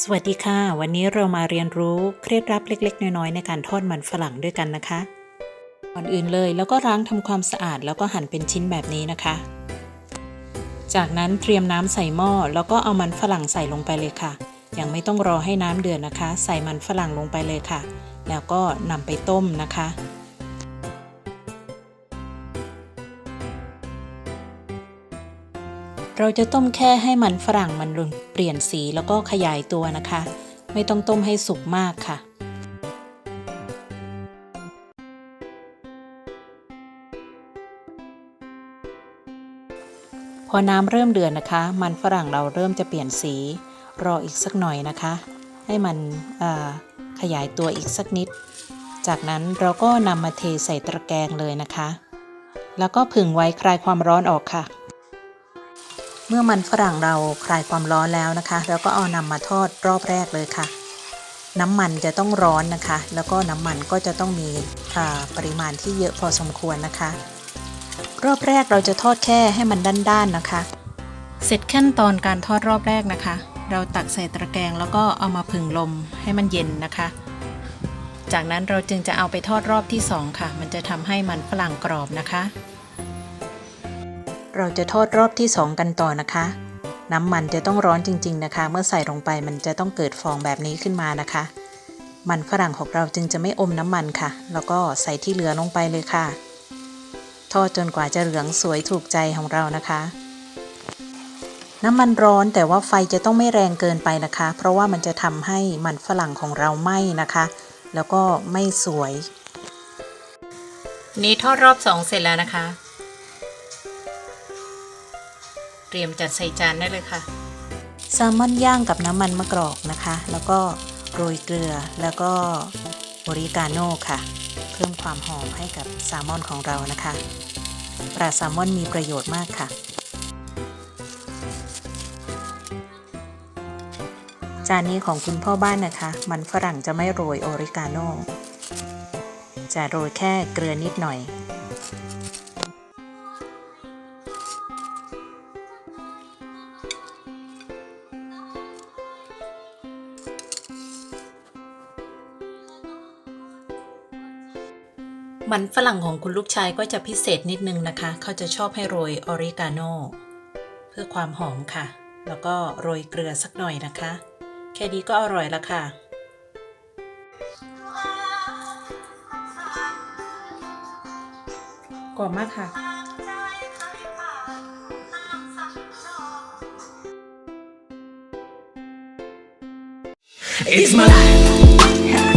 สวัสดีค่ะ วันนี้เรามาเรียนรู้เคล็ดลับเล็ก ๆ น้อยๆในการทอดมันฝรั่งด้วยกันนะคะก่อนอื่นเลยแล้วก็ล้างทำความสะอาดแล้วก็หั่นเป็นชิ้นแบบนี้นะคะ จากนั้นเตรียมน้ำใส่หม้อแล้วก็เอามันฝรั่งใส่ลงไปเลยค่ะ ยังไม่ต้องรอให้น้ำเดือดนะคะ ใส่มันฝรั่งลงไปเลยค่ะ แล้วก็นำไปต้มนะคะ เราจะต้มแค่ให้มันฝรั่งมันเปลี่ยนสีแล้วก็ขยายตัวนะคะ ไม่ต้องต้มให้สุกมากค่ะ พอน้ำเริ่มเดือดนะคะ มันฝรั่งเราเริ่มจะเปลี่ยนสี รออีกสักหน่อยนะคะ ให้มันขยายตัวอีกสักนิด จากนั้นเราก็นำมาเทใส่ตะแกรงเลยนะคะ แล้วก็ผึ่งไว้คลายความร้อนออกค่ะ มื่อมันฝรั่งเราคลายความร้อนแล้วนะคะ แล้วก็เอานำมาทอดรอบแรกเลยค่ะ น้ำมันจะต้องร้อนนะคะ แล้วก็น้ำมันก็จะต้องมีปริมาณที่เยอะพอสมควรนะคะ รอบแรกเราจะทอดแค่ให้มันด้านๆนะคะ เสร็จขั้นตอนการทอดรอบแรกนะคะ เราตักใส่ตะแกรงแล้วก็เอามาผึ่งลมให้มันเย็นนะคะ จากนั้นเราจึงจะเอาไปทอดรอบที่สองค่ะ มันจะทำให้มันฝรั่งกรอบนะคะ เราจะทอดรอบที่ 2 กันต่อนะคะ น้ำมันจะต้องร้อนจริง ๆนะคะ เมื่อใส่ลงไปมันจะต้องเกิดฟองแบบนี้ขึ้นมานะคะ มันฝรั่งของเราจึงจะไม่อมน้ำมันค่ะ แล้วก็ใส่ที่เหลือลงไปเลยค่ะ ทอดจนกว่าจะเหลืองสวยถูกใจของเรานะคะ น้ำมันร้อนแต่ว่าไฟจะต้องไม่แรงเกินไปนะคะ เพราะว่ามันจะทำให้มันฝรั่งของเราไหม้นะคะ แล้วก็ไม่สวย นี้ทอดรอบสองเสร็จแล้วนะคะ เตรียมจัดใส่จานได้เลยค่ะ แซลมอนย่างกับน้ำมันมะกรอกนะคะ แล้วก็โรยเกลือแล้วก็โอริกาโน่ค่ะ เพิ่มความหอมให้กับแซลมอนของเรานะคะ ปลาแซลมอนมีประโยชน์มากค่ะ จานนี้ของคุณพ่อบ้านนะคะ มันฝรั่งจะไม่โรยโอริกาโน่จะโรยแค่เกลือนิดหน่อย มันฝรั่งของคุณลูกชายก็จะพิเศษนิดนึงนะคะ เขาจะชอบให้โรยออริกาโน่เพื่อความหอมค่ะ แล้วก็โรยเกลือสักหน่อยนะคะ แค่นี้ก็อร่อยแล้วค่ะกรอบมากค่ะ It's my life.